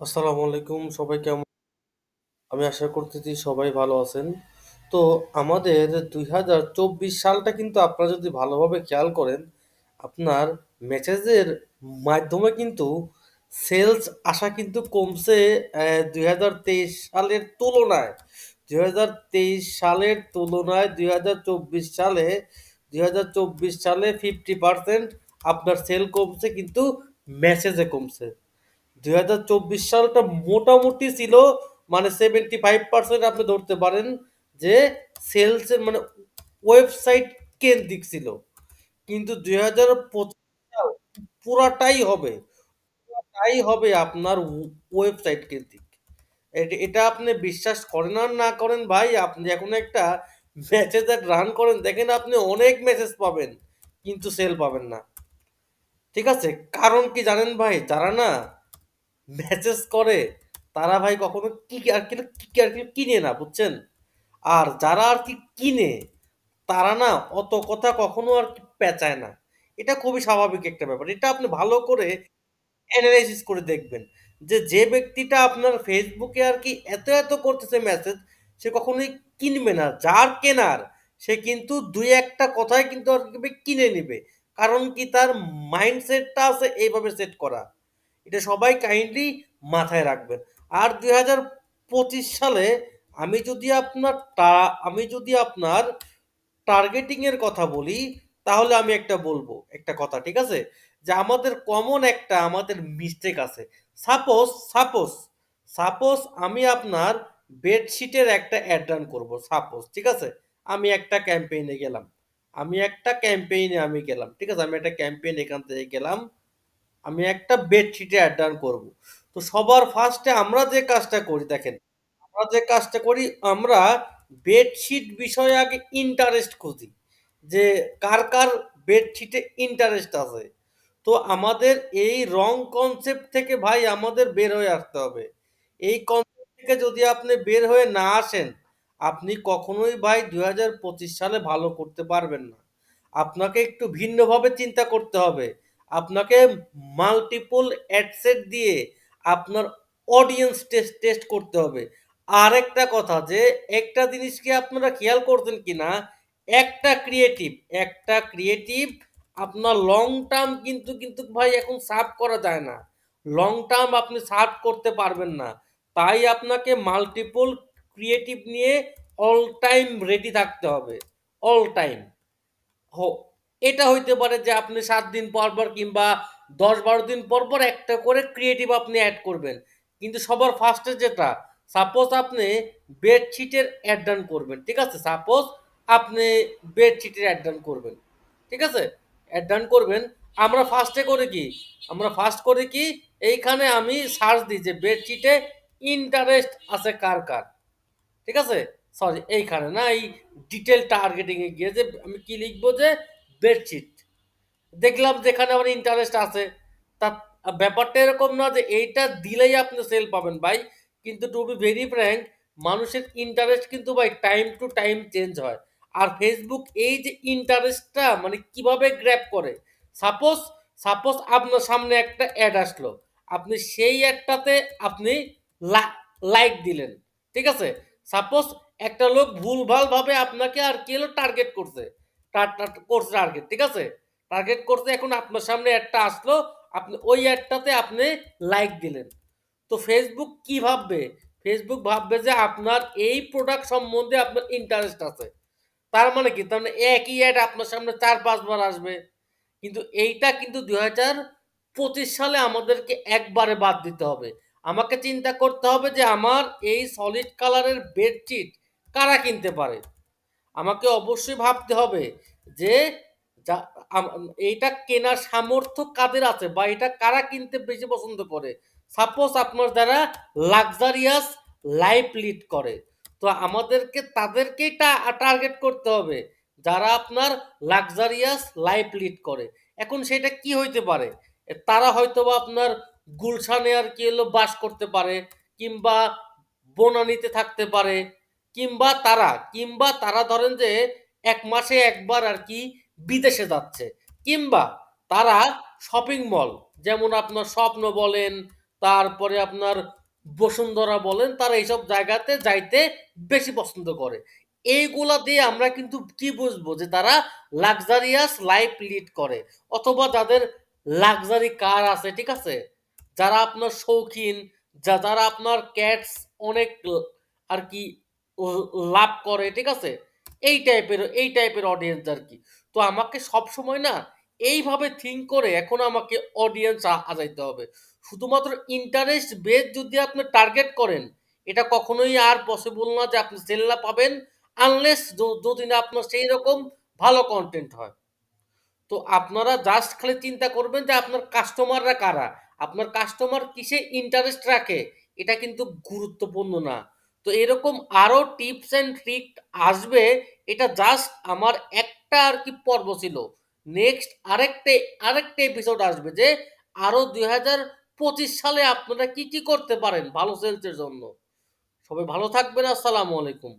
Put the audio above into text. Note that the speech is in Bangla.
আসসালামু আলাইকুম, সবাই কেমন? আমি আশা করতেছি সবাই ভালো আছেন। তো আমাদের দুই হাজার চব্বিশ সালটা কিন্তু আপনারা যদি ভালোভাবে খেয়াল করেন, আপনার মেসেজের মাধ্যমে কিন্তু সেলস আসা কিন্তু কমছে দুই হাজার তেইশ সালের তুলনায়। দুই হাজার তেইশ সালের তুলনায় দুই হাজার চব্বিশ সালে, দুই হাজার চব্বিশ সালে ফিফটি পার্সেন্ট আপনার সেল কমছে, কিন্তু মেসেজে কমছে। দুই হাজার চব্বিশ সালটা মোটামুটি ছিল মানে সেভেন্টি ফাইভ পার্সেন্ট আপনি ধরতে পারেন যে সেলসের মানে ওয়েবসাইট কেন্দ্রিক ছিল। কিন্তু দুই হাজার পুরাটাই হবে পুরাটাই হবে আপনার ওয়েবসাইট কেন্দ্রিক। এট- আপনি বিশ্বাস করেন আর না করেন ভাই, আপনি এখন একটা মেসেজ রান করেন, দেখেন আপনি অনেক মেসেজ পাবেন, কিন্তু সেল পাবেন না। ঠিক আছে, কারণ কি জানেন ভাই, যারা না মেসেজ করে, তারা ভাই কখনো কি আর কি কি আর কি কিনে না, বুঝছেন? আর যারা আর কি কিনে, তারা না অত কথা কখনো আর কি পেঁচায় না। এটা খুবই স্বাভাবিক একটা ব্যাপার। এটা আপনি ভালো করে অ্যানালাইসিস করে দেখবেন যে যে ব্যক্তিটা আপনার ফেসবুকে আর কি এত এত করতেছে মেসেজ সে কখনোই কিনবে না। যার কেনার, সে কিন্তু দুই একটা কথাই কিন্তু আর কিনে নেবে। কারণ কি তার মাইন্ডসেটটা আছে এইভাবে সেট করা। এটা সবাই কাইন্ডলি মাথায় রাখবেন। আর দুই হাজার পঁচিশ সালে আমি যদি আপনার আমি যদি আপনার টার্গেটিং এর কথা বলি, তাহলে আমি একটা বলব, একটা কথা, ঠিক আছে? যে আমাদের কমন একটা, আমাদের মিস্টেক আছে। সাপোজ সাপোজ সাপোজ আমি আপনার বেডশিটের একটা অ্যাড রান করব সাপোজ ঠিক আছে? আমি একটা ক্যাম্পেইনে গেলাম। আমি একটা ক্যাম্পেইনে আমি গেলাম, ঠিক আছে? আমি একটা ক্যাম্পেইন এখান থেকে গেলাম। আমি একটা বেডশিটে অ্যাড রান করব। তো সবার ফার্স্টে আমরা যে কাজটা করি, দেখেন, আমরা যে কাজটা করি, আমরা বেডশিট বিষয়ে আগে ইন্টারেস্ট খুঁজি, যে কার কার বেডশিটে ইন্টারেস্ট আছে। তো আমাদের এই রং কনসেপ্ট থেকে ভাই আমাদের বের হয়ে আসতে হবে। এই কনসেপ্ট থেকে যদি আপনি বের হয়ে না আসেন, আপনি কখনোই ভাই দুই হাজার পঁচিশ সালে ভালো করতে পারবেন না। আপনাকে একটু ভিন্নভাবে চিন্তা করতে হবে। আপনাকে মাল্টিপল অ্যাডসেট দিয়ে আপনার অডিয়েন্স টেস্ট টেস্ট করতে হবে। আর একটা কথা যে, একটা জিনিসকে আপনারা খেয়াল করছেন কি না একটা ক্রিয়েটিভ একটা ক্রিয়েটিভ আপনার লং টার্ম কিন্তু কিন্তু ভাই এখন সার্ভ করা যায় না। লং টার্ম আপনি সার্ভ করতে পারবেন না। তাই আপনাকে মাল্টিপল ক্রিয়েটিভ নিয়ে অল টাইম রেডি থাকতে হবে। অল টাইম হো এটা হইতে পারে যে আপনি সাত দিন পর পর কিংবা দশ বারো দিন পর পর একটা করে ক্রিয়েটিভ আপনি অ্যাড করবেন। কিন্তু সবার ফার্স্টে যেটা সাপোজ আপনি বেডশিটের অ্যাড ডান করবেন, ঠিক আছে? সাপোজ আপনি বেডশিটের অ্যাড ডান করবেন, ঠিক আছে? অ্যাড ডান করবেন, আমরা ফার্স্টে করে কি? আমরা ফার্স্ট করে কি? এইখানে আমি সার্চ দিই যে বেডশিটে ইন্টারেস্ট আছে কার কার, ঠিক আছে? সরি এইখানে না, এই ডিটেল টার্গেটিংয়ে গিয়ে যে আমি কি লিখব যে বেডশিট। দেখলাম যেখানে আমার ইন্টারেস্ট আছে। তা ব্যাপারটা এরকম না যে এইটা দিলেই আপনি সেল পাবেন ভাই। কিন্তু টু বি ভেরি ফ্র্যাঙ্ক মানুষের ইন্টারেস্ট কিন্তু ভাই টাইম টু টাইম চেঞ্জ হয়। আর ফেসবুক এই যে ইন্টারেস্টটা মানে কীভাবে গ্র্যাপ করে? সাপোজ সাপোজ আপনার সামনে একটা অ্যাড আসলো। আপনি সেই অ্যাডটাতে আপনি লাইক দিলেন। ঠিক আছে? সাপোজ একটা লোক ভুলভাল ভাবে আপনাকে আর কি টার্গেট করছে? করছে টার্গেট ঠিক আছে? টার্গেট করতে এখন আপনার সামনে একটা আসলো, আপনি ওই অ্যাডটাতে আপনি লাইক দিলেন। তো ফেসবুক কি ভাববে? ফেসবুক ভাববে যে আপনার এই প্রোডাক্ট সম্বন্ধে আপনার ইন্টারেস্ট আছে। তার মানে কি? তার মানে একই অ্যাড আপনার সামনে চার পাঁচবার আসবে। কিন্তু এইটা কিন্তু দুই হাজার পঁচিশ সালে আমাদেরকে একবারে বাদ দিতে হবে। আমাকে চিন্তা করতে হবে যে আমার এই সলিড কালারের বেডশিট কারা কিনতে পারে? আমাকে অবশ্যই ভাবতে হবে যে এইটা কেনার সামর্থ্য কাদের আছে বা এটা কারা কিনতে বেশি পছন্দ করে? সাপোজ আপনার যারা লাক্সারিয়াস লাইফ লিড করে, তো আমাদেরকে তাদেরকেই টার্গেট করতে হবে। যারা আপনার লাক্সারিয়াস লাইফ লিড করে, এখন সেটা কি হইতে পারে? তারা হয়তো বা আপনার গুলশানে আর কি হলো বাস করতে পারে, কিংবা বনানীতে থাকতে পারে কিংবা তারা কিংবা তারা ধরেন যে এক মাসে একবার আর কি বিদেশে যাচ্ছে, কিংবা তারা শপিং মল যেমন আপনার স্বপ্ন বলেন, তারপরে আপনার বসুন্ধরা বলেন, তারা এইসব জায়গাতে যাইতে বেশি পছন্দ করে। এইগুলা দিয়ে আমরা কিন্তু কি বুঝব যে তারা লাক্সারিয়াস লাইফ লিড করে, অথবা যাদের লাক্সারি কার আছে, ঠিক আছে? যারা আপনার শৌখিন, যা, যারা আপনার ক্যাটস অনেক আর কি লাভ করে, ঠিক আছে? এই টাইপের এই টাইপের অডিয়েন্স আর কি। তো আমাকে সব সময় না এইভাবে থিঙ্ক করে এখন আমাকে অডিয়েন্স আজাইতে হবে। শুধুমাত্র ইন্টারেস্ট বেস যদি আপনি টার্গেট করেন, এটা কখনোই আর পসিবল না যে আপনি সেল্লা পাবেন আনলেস যদি না আপনার সেই রকম ভালো কন্টেন্ট হয়। তো আপনারা জাস্ট খালি চিন্তা করবেন যে আপনার কাস্টমাররা কারা? আপনার কাস্টমার কিসে ইন্টারেস্ট রাখে? এটা কিন্তু গুরুত্বপূর্ণ না। তো এরকম আরও টিপস অ্যান্ড ট্রিক আসবে, এটা জাস্ট আমার একটা আর কি পর্ব ছিল। নেক্সট আরেকটা আরেকটা এপিসোড আসবে যে আরও দুই হাজার পঁচিশ সালে আপনারা কি কি করতে পারেন ভালো সেলসের জন্য। সবাই ভালো থাকবেন, আসসালামু আলাইকুম।